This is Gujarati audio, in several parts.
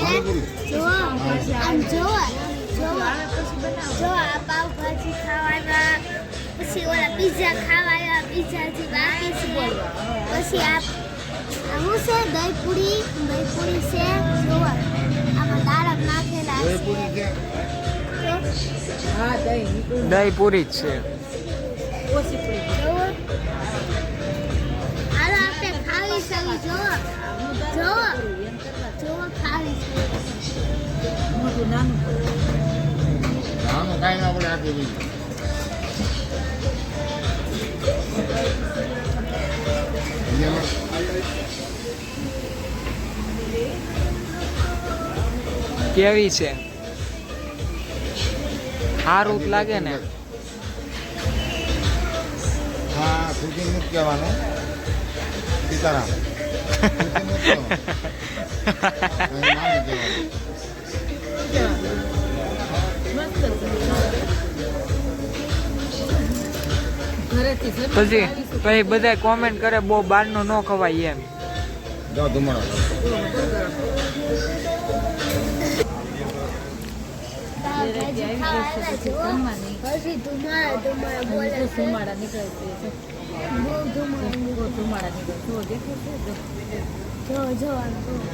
જો આમ જો જો આ પાવભાજી ખાવાના પછી ઓલા પીઝા ખાવાના પીઝાથી બાકી પછી આ આ છે. દહીં પૂરી દહીં પૂરી છે જો આમાં દાડમ નાખેલા છે. દહીં પૂરી જ છે હાલો આપણે ખાવી શકીએ જો જો મોટું નાનું આનું કાંઈ ના પડે આપી બધું કેવી છે? સારું લાગે ને? હા ખુશી નથી કહેવાનું. સીતારામ. પછી. પછી બધા કોમેન્ટ કરે બહુ બહારનું ન ખવાય એમ.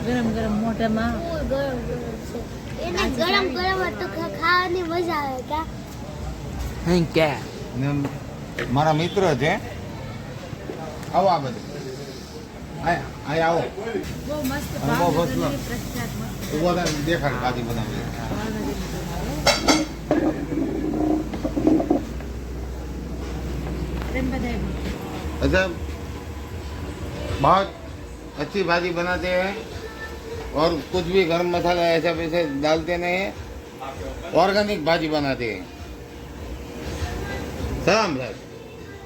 ગરમ ગરમ મોઢામાં ગરમ ખાવાની મજા આવે કા? અહીં કે? ને મારા મિત્ર છે આવો આ બધે આય આય આવો બહુ મસ્ત અને બહુ ભાવનગરની મસ્ત. પ્રખ્યાત મસ્ત તું બધા દેખાડ કાદી બનાવી ભાવનગરની બનાવે. તેમ બધાય अच्छा बहुत अच्छी भाजी बनाते हैं और कुछ भी गरम मसाला ऐसा वैसे डालते नहीं है ऑर्गेनिक भाजी बनाते हैं सलाम साहब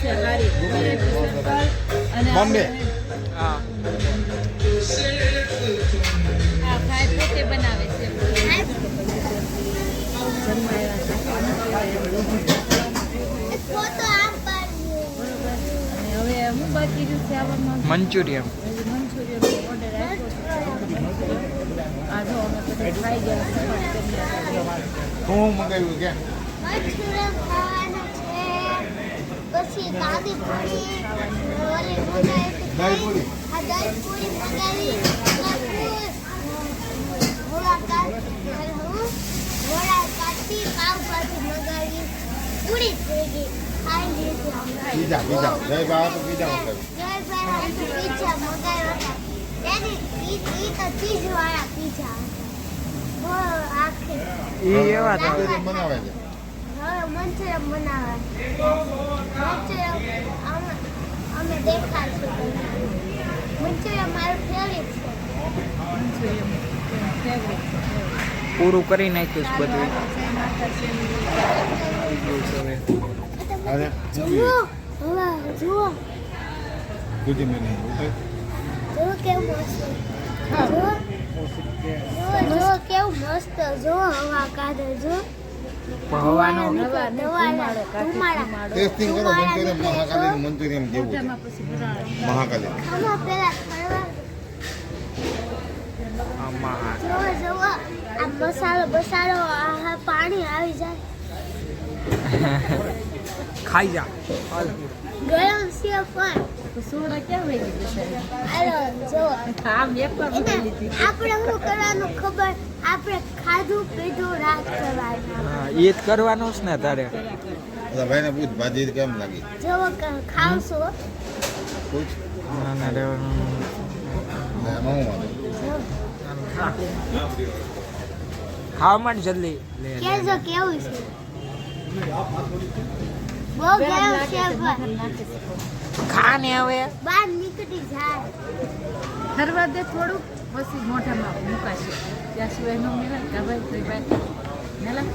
છે અને બોમ્બે. હા. આ ભાઈ પોતે બનાવે છે. હવે હું મંગાવ્યું કે મંચુરિયન આપ્યો છે આ જો અમે બધા ખાઈ ગયા સફર કરી હું મંગાવ્યું કે મંચુરિયન ખાવાના પીઝા પીઝા. જય તો પીઝા મંગાવ્યું એવા બનાવે છે. હવે મંચુરિયન બનાવે મંચુરિયન અમે દેખાડશું મંચુરિયન મારું ફેવરિટ છે. પૂરું કરી નાખ્યું છે બધું. જુઓ હવે જુઓ. કુજી કેવું મસ્ત. જો જુઓ. જુઓ કેવું મસ્ત. જુઓ હવા કાઢે જો ટેસ્ટિંગ કરો જેવું છે મહાકાલી મસાલો બસાલો પાણી આવી જાય ખાઈ જા ગરમ સિયા પણ તો સોડા ક્યાં વહી ગઈ છે? હાલો જો આમ એક વાર મૂકી લીધી. આપણે શું કરવાનું ખબર? આપણે ખાધું પીધું રાત કરવાનું. હા એ જ કરવાનું છે ને તારે. ભાઈને પૂછ ભાજી કેમ લાગી? જો ખાવશો? પૂછ. ના ના રહેવાનું ને એમાં હું વાંધો ખાવા માંડ જલ્દી. કેજો કેવું છે બહુ ગરમ ખા ને હવે? બહાર નીકળી જાય. ફરવા દે થોડું પછી મોઢામાં મુકાશે. ત્યાં સિવાય ન મિલન કે ભાઈ તો ભાઈ. મેલા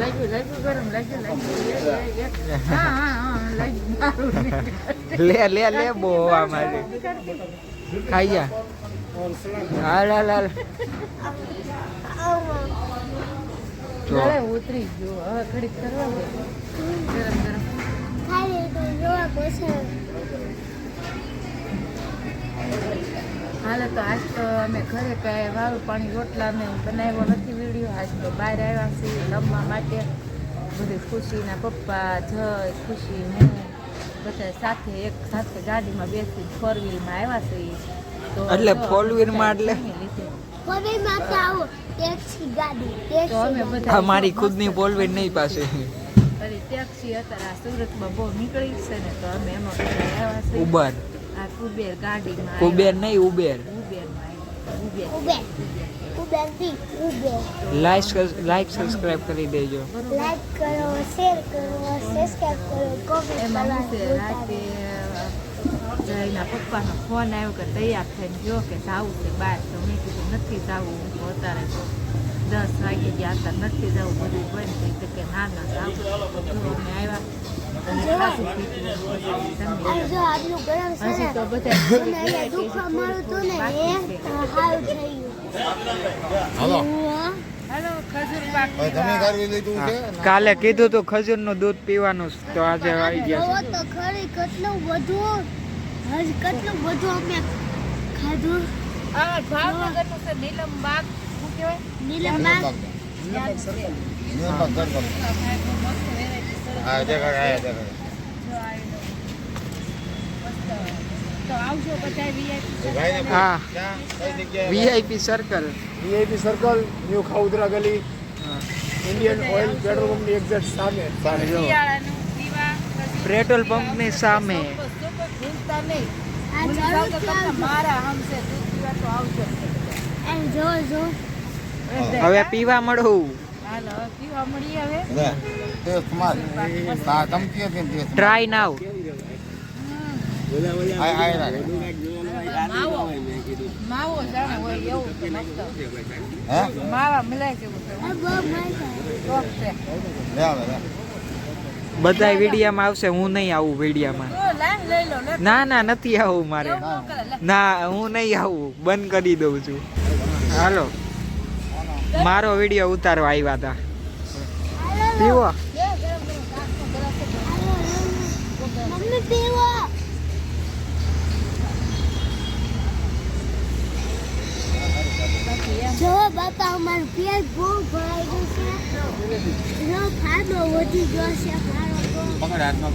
લાગ્યું લાગ્યું ગરમ લાગ્યું લાગ્યું. હા હા હા લાગ્યું મારું લે લે લે બહુ આમાં ખાઈ જા. હા લા લા ઉતરી ગયું. હવે ઘડીક કરવા દે. ગરમ ગરમ. હાલે તો આજ તો અમે ઘરે કાંઈ વાળું પાણી રોટલા ને બનાવ્યો નથી વીડિયો. આજ તો બહાર આવ્યા છીએ રમવા માટે. બધી ખુશીના પપ્પા જય ખુશી હું બધા સાથે એક સાથે ગાડીમાં બેસી ફોર વ્હીલમાં આવ્યા છીએ. તો એટલે ફોર four wheel માં બધા એટલે? અમે અમારી ખુદની પોલવેન નહીં પાસે અરે ટેક્સી અત્યારે આ સુરતમાં બહુ નીકળી છે ને તો અમે એમાં આવ્યા ઉબર. આ કુબેર ગાડીમાં કુબેર નહીં Uber. Uber Uber Uber Uber like like subscribe કરી દેજો. લાઈક કરો શેર કરો સબસ્ક્રાઇબ કરો કોમેન્ટ કરો રાતે જયના પપ્પાનો ફોન આવ્યો કે તૈયાર થઈને જો કે જાવું છે બહાર. તો મેં કીધું નથી જાવું હું તો અત્યારે દસ વાગે ગયા હતા નથી જવું બધું બંધ થઈ તો કે ના ના જાવું જો અમે આવ્યા ને તો ને ખજૂર કાલે કીધું તું ખજૂરનું દૂધ પીવાનું તો આજે આવી ગયા જોવો તો ખરી કેટલું બધું કેટલું બધું અમે ખાધું આ ભાવનગરનું છે નીલમ બાગ શું કહેવાય નીલમબાગ ત્યાં છે. નિયમમાં ઘર કરો. આ ભાઈનું મસ્ત variety સરસ હા દેખાડે હા દેખાડે જો આયલો. મસ્ત. તો આવજો બધા VIP ભાઈને છે હા ક્યાં કઈ જગ્યાએ VIP circle VIP circle new ખાઉદરા ગલી ઇન્ડિયન ઓઇલ પેટ્રોલ પંપની એક્ઝેક્ટ સામે સામે જો શિયાળાનું પીવા પછી પેટ્રોલ પંપની સામે ચોક્કસ, ચોક્કસ ભૂલતા નહીં. આ ભૂલી જાઓ તો જરૂરથી તમને આવજો. મારા હમશે દૂધ પીવા તો આવજો એમ જો જો હવે પીવા મળું. ટ્રાય નાવ બધા. વિડીયામાં આવશે હું નહીં આવું વિડીયામાં. ના ના નથી આવું મારે. ના હું નહીં આવું. બંધ કરી દઉં છું. હાલો. મારો વીડિયો ઉતારવા આવ્યા હતા પીવો. જો બાપા અમારું પેટ બહુ ભરાઈ ગયું છે. ખાધો વધી ગયો છે મારો પકડ હાથમાં